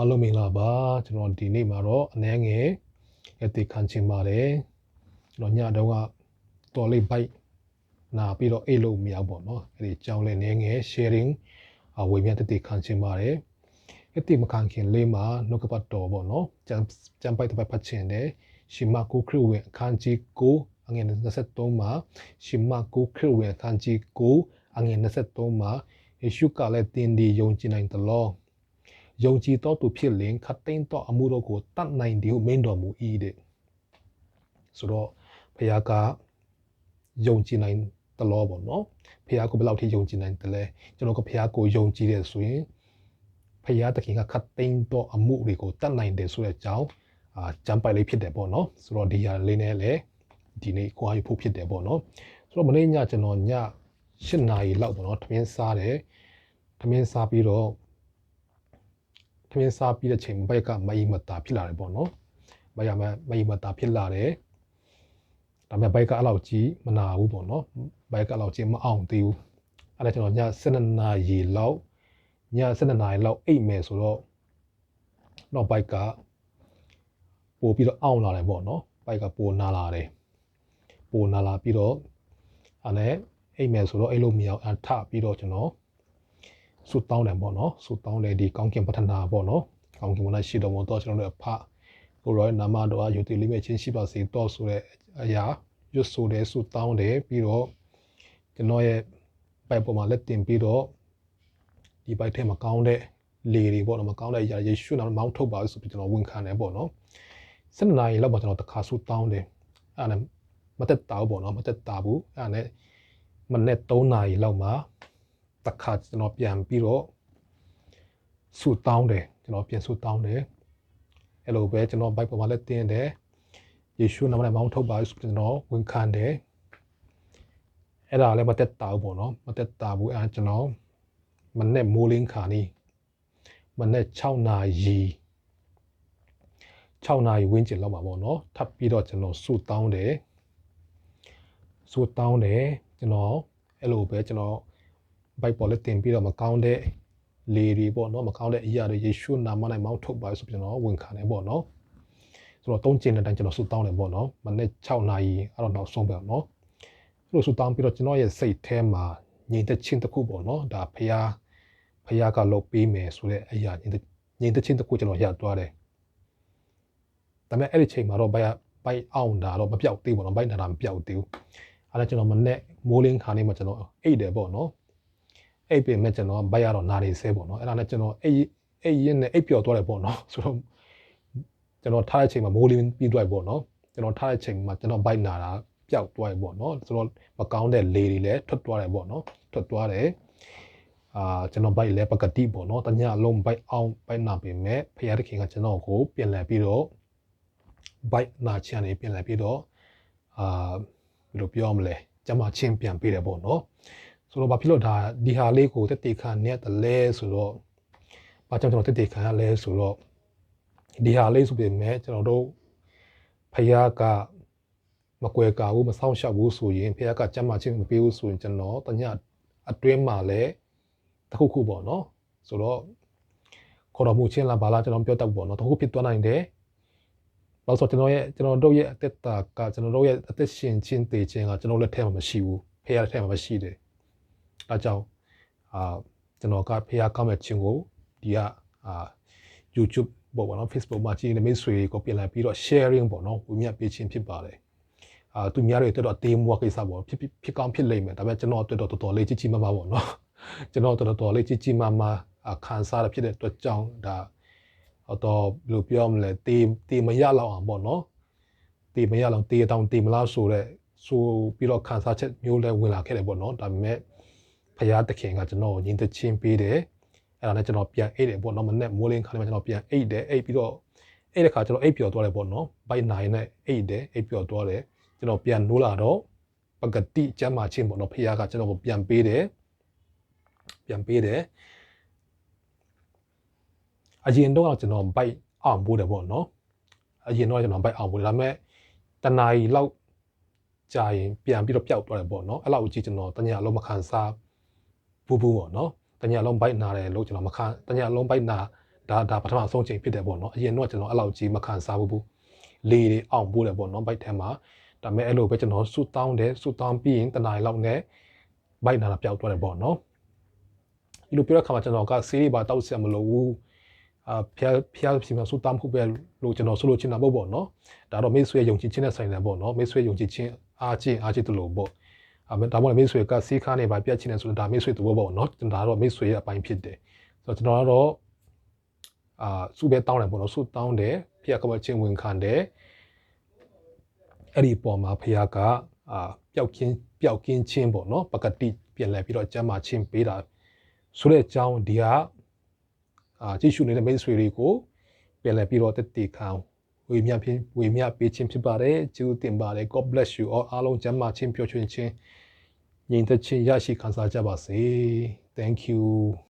အားလုံးမင်္ဂလာပါကျွန်တော်ဒီနေ့မှာတော့အနည်းငယ်ရတိခံချင်ပါတယ်ကျွန်တော်ညတုန်းကတော်လေးဘိုက်နာပြီးတော့အိတ်လို့မရဘူးပေါ့နော်အဲ့ဒီကြောင်းလေးနည်းငယ် sharing အဝေမျှတတိခံချင်ပါတယ်ရတိမခံခင်လေးမှာနှုတ်ကပတ်တော်ပေါ့နော်ကျန်ကျန်ပိုက်တစ်ပိုက်ဖတ်ချင်တယ်ရှီမာကိုခရဝင်အခန်းကြီး9အငယ်23မှာရှီမာကိုခရဝင်အခန်းကြီး9အငယ်23မှာယေရှုကလည်းတင်းဒီယုံကြည်နိုင်တယ်လို့ ယုံကြည်တော်သူဖြစ်လင်ခတ်သိမ်းတော်အမှုတော်ကိုတတ်နိုင်တယ်ဟုမင်းတော်မူ၏တဲ့ဆိုတော့ဘုရားကယုံကြည်နိုင်တယ်လို့ပေါ့နော်ဘုရားကိုဘယ်လောက်ထိယုံကြည်နိုင်တယ်လဲကျွန်တော်ကဘုရားကိုယုံကြည်တယ်ဆိုရင်ဘုရားသခင်ကခတ်သိမ်းတော်အမှုတွေကိုတတ်နိုင်တယ်ဆိုတဲ့အကြောင်းအာကြံပိုက်လေးဖြစ်တယ်ပေါ့နော်ဆိုတော့ဒီဟာလေးနဲ့လည်းဒီနေ့ကိုအားရဖို့ဖြစ်တယ်ပေါ့နော်ဆိုတော့မနေ့ညကျွန်တော်ည8နာရီလောက်ပေါ့နော်ထမင်းစားတယ်ထမင်းစားပြီးတော့ ထမင်းစားပြီးတဲ့ချိန်ဘက်ကမယီမတာဖြစ်လာတယ်ပေါ့နော်မယမမယီမတာဖြစ်လာတယ်ဒါပေမဲ့ဘိုက်ကအဲ့လောက်ကြီးမနာဘူးပေါ့နော်ဘိုက်ကအဲ့လောက်ကြီးမအောင်သေးဘူးအဲ့ဒါကျွန်တော်ည7နာရီလောက်ည7နာရီလောက်အိတ်မယ်ဆိုတော့တော့ဘိုက်ကပို့ပြီးတော့အောင်လာတယ်ပေါ့နော်ဘိုက်ကပိုနာလာတယ်ပိုနာလာပြီးတော့အဲ့နဲ့အိတ်မယ်ဆိုတော့အဲ့လိုမရအောင်အထပြီးတော့ကျွန်တော် ဆူတောင်းတယ်ပေါ့နော်ဆူတောင်းတယ်ဒီကောင်းကင်ပထနာပေါ့နော်ကောင်းကင်ဘုရားရှိတော်မူတော့ကျွန်တော်တို့အဖကိုရောနာမတော်အယုတိလေးမဲ့ချင်းရှိပါစေတော့ဆိုတဲ့အရာရွတ်ဆိုတယ်ဆူတောင်းတယ်ပြီးတော့ကျွန်တော်ရဲ့ဘိုက်ပေါ်မှာလက်တင်ပြီးတော့ဒီဘိုက်ထဲမှာကောင်းတဲ့လေတွေပေါ့နော်မကောင်းတဲ့အရာယေရှုနာမမောင်းထုတ်ပါဆိုပြီးကျွန်တော်ဝန်ခံတယ်ပေါ့နော်စနေနေ့လောက်မှာကျွန်တော်တခါဆူတောင်းတယ်အဲ့ဒါမတက်တာဘူးပေါ့နော်မတက်တာဘူးအဲ့ဒါနဲ့မနေ့3နာရီလောက်မှာ တခါကျွန်တော်ပြန်ပြီးတော့ဆူတောင်းတယ်ကျွန်တော်ပြန်ဆူတောင်းတယ်အဲ့လိုပဲကျွန်တော်ဘိုက်ပေါ်မှာလက်တင်တယ်ယေရှုနာမနဲ့မောင်းထုတ်ပါဆိုကျွန်တော်ဝန်ခံတယ်အဲ့ဒါလည်းမတက်တာဘူးပေါ့နော်မတက်တာဘူးအဲ့ကျွန်တော်မနေ့မိုးလင်းခါနီးမနေ့6နာရီ6နာရီဝန်းကျင်လောက်ပါပေါ့နော်ထပ်ပြီးတော့ကျွန်တော်ဆူတောင်းတယ်ဆူတောင်းတယ်ကျွန်တော်အဲ့လိုပဲကျွန်တော် ဘိုက်ပေါ်လက်တင်ပြီးတော့မကောင်းတဲ့လေတွေပေါ့နော်မကောင်းတဲ့အရာတွေယေရှုနာမနဲ့မောင်းထုတ်ပါဆိုပြီးကျွန်တော်ဝန်ခံတယ်ပေါ့နော်ဆိုတော့သုံးကျင်တဲ့တိုင်းကျွန်တော်ဆူတောင်းတယ်ပေါ့နော်မနေ့6နာရီအဲ့တော့နောက်ဆုံးပဲနော်ဆိုလို့ဆူတောင်းပြီးတော့ကျွန်တော်ရဲ့စိတ်ထဲမှာငြိမ်သက်ခြင်းတစ်ခုပေါ့နော်ဒါဖရားဖရားကလုပ်ပေးမယ်ဆိုတဲ့အရာငြိမ်သက်ငြိမ်သက်ခြင်းတစ်ခုကျွန်တော်ရသွားတယ်ဒါပေမဲ့အဲ့ဒီချိန်မှာတော့ဘိုက်ဘိုက်အောင်တာတော့မပြောက်သေးဘူးနော်ဘိုက်နာတာမပြောက်သေးဘူးအဲ့ဒါကျွန်တော်မနေ့မိုးလင်းခါနေမှာကျွန်တော်အိတ်တယ်ပေါ့နော် အိတ်ပင်မဲ့ကျွန်တော်ဘိုက်ရတော့နာနေဆဲပေါ့နော်အဲ့ဒါနဲ့ကျွန်တော်အိတ်အိတ်ရင်းနဲ့အိတ်ပျော်သွားတယ်ပေါ့နော်ဆိုတော့ကျွန်တော်ထားတဲ့ချိန်မှာမိုးလင်းပြီးသွားပြီပေါ့နော်ကျွန်တော်ထားတဲ့ချိန်မှာကျွန်တော်ဘိုက်နာတာပျောက်သွားပြီပေါ့နော်ဆိုတော့မကောင်းတဲ့လေတွေလည်းထွက်သွားတယ်ပေါ့နော်ထွက်သွားတယ်အာကျွန်တော်ဘိုက်လည်းပကတိပေါ့နော်တညလုံးဘိုက်အောင်ဘိုက်နာပင်မဲ့ဖခင်တခင်ကကျွန်တော်ကိုပြင်လဲပြီးတော့ဘိုက်နာချန်နေပြင်လဲပြီးတော့အာဘယ်လိုပြောမလဲကျမချင်းပြန်ပေးတယ်ပေါ့နော် ဆိုတော့ဘာဖြစ်လို့ဒါဒီဟာလေးကိုတက်တေခါနဲ့တလဲဆိုတော့ဘာကြောင့်ကျွန်တော်တက်တေခါရလဲဆိုတော့ဒီဟာလေးဆိုပေမဲ့ကျွန်တော်တို့ဖခင်ကမကွယ်ကာဘူးမဆောင်ရှောက်ဘူးဆိုရင်ဖခင်ကကျမချင်းမပေးဘူးဆိုရင်ကျွန်တော်တညအတွင်းမှာလည်းတခုခုပေါ့နော်ဆိုတော့ခေါ်တော်မူခြင်းလားဘာလားကျွန်တော်ပြောတတ်ပေါ့နော်တခုဖြစ်သွားနိုင်တယ်လို့ဆိုကျွန်တော်ရဲ့ကျွန်တော်တို့ရဲ့အသက်တာကကျွန်တော်တို့ရဲ့အသက်ရှင်ခြင်းတည်ခြင်းကကျွန်တော်လက်ထဲမှာမရှိဘူးဖခင်လက်ထဲမှာမရှိတယ် အဲကြောင့်အာကျွန်တော်ကဖခင်ကောင်းမဲ့ခြင်းကိုဒီကအာ YouTube ပေါ့ပေါ့နော် Facebook မှာကြည့်နေမိတ်ဆွေကိုပြင်လာပြီးတော့ sharing ပေါ့နော်ဝေမျှပေးခြင်းဖြစ်ပါတယ်အာသူများတွေအတွက်တော့တေးမွားကိစ္စပေါ့ဖြစ်ဖြစ်ကောင်းဖြစ်လိမ့်မယ်ဒါပေမဲ့ကျွန်တော်အတွက်တော့တော်တော်လေးကြီးကြီးမားမားပေါ့နော်ကျွန်တော်တော်တော်လေးကြီးကြီးမားမားခံစားရဖြစ်တဲ့အတွက်ကြောင့်ဒါတော့ဘယ်လိုပြောမလဲတေးတေးမရလောက်အောင်ပေါ့နော်တေးမရလောက်တေးတောင်တေးမလားဆိုတော့ဆိုပြီးတော့ခံစားချက်မျိုးလဲဝင်လာခဲ့တယ်ပေါ့နော်ဒါပေမဲ့ ဖရာသခင်ကကျွန်တော်ညီတချင်းပေးတယ်အဲ့ဒါနဲ့ကျွန်တော်ပြန်အိတ်တယ်ပေါ့နော်မနေ့မိုးလင်းခါနေမှာကျွန်တော်ပြန်အိတ်တယ်အိတ်ပြီးတော့အဲ့ဒီခါကျွန်တော်အိတ်ပျော်သွားတယ်ပေါ့နော်ဘိုက်နိုင်နဲ့အိတ်တယ်အိတ်ပျော်သွားတယ်ကျွန်တော်ပြန်နိုးလာတော့ပကတိကျမ်းမာခြင်းပေါ့နော်ဖရာကကျွန်တော်ကိုပြန်ပေးတယ်ပြန်ပေးတယ်အရင်တော့ကျွန်တော်ဘိုက်အောင်ပို့တယ်ပေါ့နော်အရင်တော့ကျွန်တော်ဘိုက်အောင်ပို့တယ်ဒါပေမဲ့တနာရီလောက်ကြာရင်ပြန်ပြီးတော့ပျောက်သွားတယ်ပေါ့နော်အဲ့လောက်ကြီးကျွန်တော်တညလုံးမခံစား ဘူးဘူးပေါ့နော်တညလုံးဘိုက်နာတယ်လို့ကျွန်တော်မခံတညလုံးဘိုက်နာဒါဒါပထမအဆုံးချိန်ဖြစ်တယ်ပေါ့နော်အရင်တော့ကျွန်တော်အဲ့လောက်ကြီးမခံစားဘူးဘူးလေတွေအောင်ပိုးတယ်ပေါ့နော်ဘိုက်ထဲမှာဒါပေမဲ့အဲ့လိုပဲကျွန်တော်ဆူတောင်းတယ်ဆူတောင်းပြီးရင်တနားရီလောက်နဲ့ဘိုက်နာလာပျောက်သွားတယ်ပေါ့နော်ဒီလိုပြောတဲ့အခါမှာကျွန်တော်ကဆေးတွေပါတောက်ဆက်မလို့ဘူးအာဖျားဖျားစီမဆူတောင်းဖို့ပဲလို့ကျွန်တော်ဆိုလို့ချင်တာပေါ့ပေါ့နော်ဒါတော့မိတ်ဆွေယုံကြည်ခြင်းနဲ့ဆိုင်တယ်ပေါ့နော်မိတ်ဆွေယုံကြည်ခြင်းအားချင်းအားချင်းတူလို့ပေါ့အမေ ဒါမှမဟုတ်မိတ်ဆွေကစီးခါနေပါပြတ်ချင်တယ်ဆိုတော့ဒါမိတ်ဆွေတူပေါ့နော်ဒါတော့မိတ်ဆွေရဲ့အပိုင်းဖြစ်တယ်ဆိုတော့ကျွန်တော်ကတော့အာစုပဲတောင်းတယ်ပေါ့နော်စုတောင်းတယ်ဖះကမချင်းဝင်ခံတယ်အဲ့ဒီပေါ်မှာဖះကအာပျောက်ကင်းပျောက်ကင်းချင်းပေါ့နော်ပကတိပြန်လဲပြီးတော့ကျမ်းမာချင်းပေးတာဆိုတဲ့အကြောင်းဒီကအာကြည့်ရှုနေတဲ့မိတ်ဆွေတွေကိုပြန်လဲပြီးတော့တတိခံ ဝေမျှဖြင့်ဝေမျှပေးခြင်းဖြစ်ပါတယ်ကျေးဇူးတင်ပါတယ် God bless you all အားလုံးကျမ်းမာချင်းပျော်ရွှင်ခြင်းညီသက်ချင်းရရှိခံစားကြပါစေ thank you